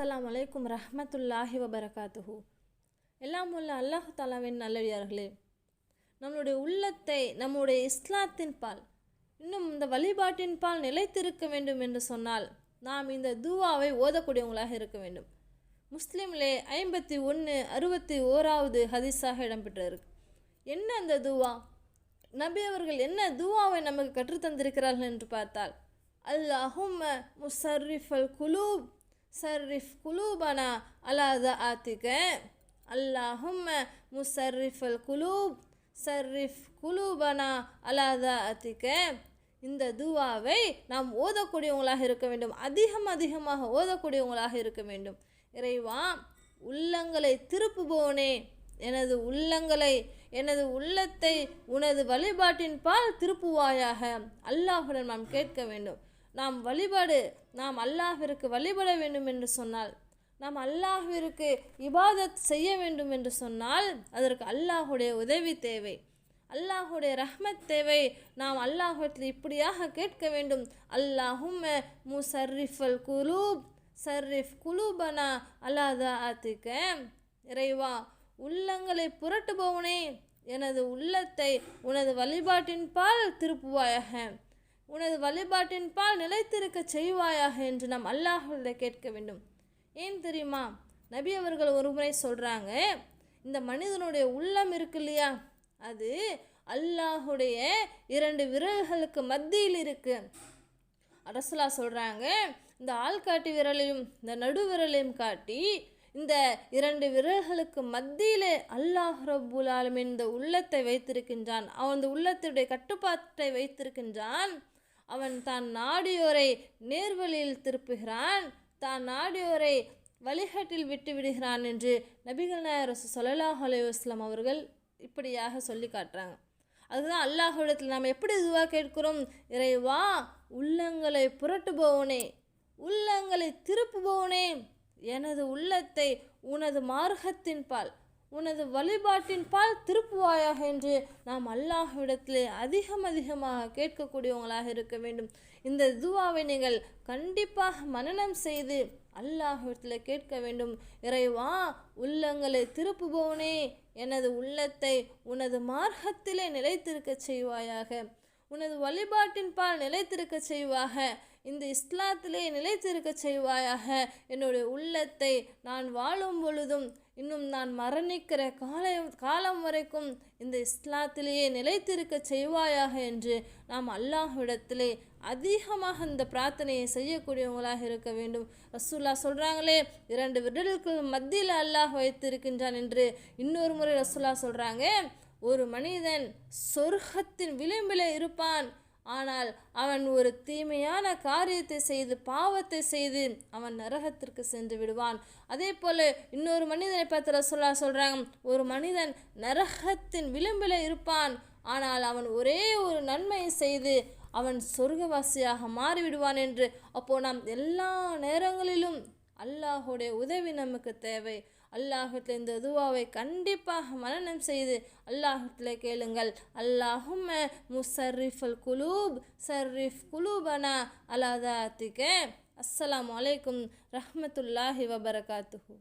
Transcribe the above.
அஸ்லாம் வலைக்கும் ரஹமத்துல்லாஹி வபரகாத்துஹு. எல்லாம் உள்ள அல்லாஹு தாலாவின் நல்லடியார்களே நம்மளுடைய உள்ளத்தை நம்முடைய இஸ்லாத்தின் பால் இன்னும் இந்த வழிபாட்டின் பால் நிலைத்திருக்க வேண்டும் என்று சொன்னால் நாம் இந்த துவாவை ஓதக்கூடியவங்களாக இருக்க வேண்டும். முஸ்லீம்லே ஐம்பத்தி ஒன்று அறுபத்தி ஓராவது ஹதீஸாக இடம்பெற்றிருக்கு என்ன அந்த துவா? நபி அவர்கள் என்ன துவாவை நமக்கு கற்றுத்தந்திருக்கிறார்கள் என்று பார்த்தால் அல்லாஹும் முசர்ரிஃபல் குலூப் சர்ரிஃப் குலூபனா. அலாத ஆத்திக அல்லாஹும்ம முசர்ரிஃபல் குலூப். சர்ரிஃப் குலூபனா. அலாத ஆத்திக இந்த துவாவை நாம் ஓதக்கூடியவங்களாக இருக்க வேண்டும். அதிகம் அதிகமாக ஓதக்கூடியவங்களாக இருக்க வேண்டும். இறைவா உள்ளங்களை திருப்புபவனே. எனது உள்ளங்களை எனது உள்ளத்தை உனது வழிபாட்டின் பால் திருப்புவாயாக. அல்லாஹுடன் நாம் கேட்க வேண்டும். நாம் வழிபாடு நாம் அல்லாஹிற்கு வழிபட வேண்டும் என்று சொன்னால் நாம் அல்லாஹிற்கு இபாதத் செய்ய வேண்டும் என்று சொன்னால் அதற்கு அல்லாஹுடைய உதவி தேவை. அல்லாஹுடைய ரஹ்மத் தேவை. நாம் அல்லாஹத்தில் இப்படியாக கேட்க வேண்டும். அல்லாஹும் முசர்ரிஃபல் குலூப் சர்ரிஃப் குலூபனா அல்லாதா ஆத்திக்க இறைவா உள்ளங்களை புரட்டுபவனே எனது உள்ளத்தை உனது வழிபாட்டின் பால் திருப்புவாயாக. உனது வழிபாட்டின் பால் நிலைத்திருக்க செய்வாயாக என்று நாம் அல்லாஹுடைய கேட்க வேண்டும். ஏன் தெரியுமா? நபி அவர்கள் ஒரு முறை சொல்கிறாங்க இந்த மனிதனுடைய உள்ளம் இருக்கு இல்லையா? அது அல்லாஹுடைய இரண்டு விரல்களுக்கு மத்தியில் இருக்கு. அரசலா சொல்கிறாங்க இந்த ஆள்காட்டி விரலையும் இந்த நடு விரலையும் காட்டி இந்த இரண்டு விரல்களுக்கு மத்தியிலே அல்லாஹ் ரபுல் ஆலமின் இந்த உள்ளத்தை வைத்திருக்கின்றான். அவன் இந்த உள்ளத்துடைய கட்டுப்பாட்டை வைத்திருக்கின்றான். அவன் தான் நாடியோரை நேர்வழியில் திருப்புகிறான். தான் நாடியோரை வழிகாட்டில் விட்டு விடுகிறான் என்று நபிகள் நாயர் சொல்லலாஹ் அலைவாஸ்லாம் அவர்கள் இப்படியாக சொல்லி காட்டுறாங்க. அதுதான் அல்லாஹிடத்தில் நாம் எப்படி இதுவாக கேட்கிறோம்? இறைவா உள்ளங்களை புரட்டுபவனே உள்ளங்களை திருப்புபவனே எனது உள்ளத்தை உனது மார்க்கத்தின் பால் உனது வழிபாட்டின் பால் திருப்புவாயாக என்று நாம் அல்லாஹ்விடத்திலே அதிகம் அதிகமாக கேட்கக்கூடியவங்களாக இருக்க வேண்டும். இந்த துவாவை நீங்கள் கண்டிப்பாக மனநம் செய்து அல்லாஹ்விடத்தில் கேட்க வேண்டும். இறைவா உள்ளங்களை திருப்புபவனே எனது உள்ளத்தை உனது மார்க்கத்திலே நிலைத்திருக்க செய்வாயாக. உனது வழிபாட்டின் பால் நிலைத்திருக்க செய்வாக. இந்த இஸ்லாத்திலே நிலைத்திருக்க செய்வாயாக. என்னுடைய உள்ளத்தை நான் வாழும் பொழுதும் இன்னும் நான் மரணிக்கிற கால காலம் வரைக்கும் இந்த இஸ்லாத்திலேயே நிலைத்திருக்க செய்வாயாக என்று நாம் அல்லாஹ்விடத்திலே அதிகமாக இந்த பிரார்த்தனையை செய்யக்கூடியவங்களாக இருக்க வேண்டும். ரசூல்லா சொல்கிறாங்களே இரண்டு விடலுக்கு மத்தியில் அல்லாஹ் வைத்திருக்கின்றான் என்று இன்னொரு முறை ரசூல்லா சொல்கிறாங்க ஒரு மனிதன் சொர்க்கத்தின் விளிம்பில் இருப்பான் ஆனால் அவன் ஒரு தீமையான காரியத்தை செய்து பாவத்தை செய்து அவன் நரகத்திற்கு சென்று விடுவான். அதே போல் இன்னொரு மனிதனை பார்த்து சொல்ல சொல்கிறாங்க ஒரு மனிதன் நரகத்தின் விளிம்பில் இருப்பான் ஆனால் அவன் ஒரே ஒரு நன்மையை செய்து அவன் சொர்க்கவாசியாக மாறிவிடுவான் என்று. அப்போது நாம் எல்லா நேரங்களிலும் அல்லாஹுடைய உதவி நமக்கு தேவை. அல்லாஹத்தில் இந்த துவாவை கண்டிப்பாக மனநம் செய்து அல்லாஹத்தில் கேளுங்கள். அல்லாஹும் முசர்ரிஃபல் குலூப் சர்ரிஃப் குலூபனா அலாதாத்திக அஸ்லாம் அலைக்கும் ரஹ்மத்துல்லாஹி வபரகாத்துஹூ.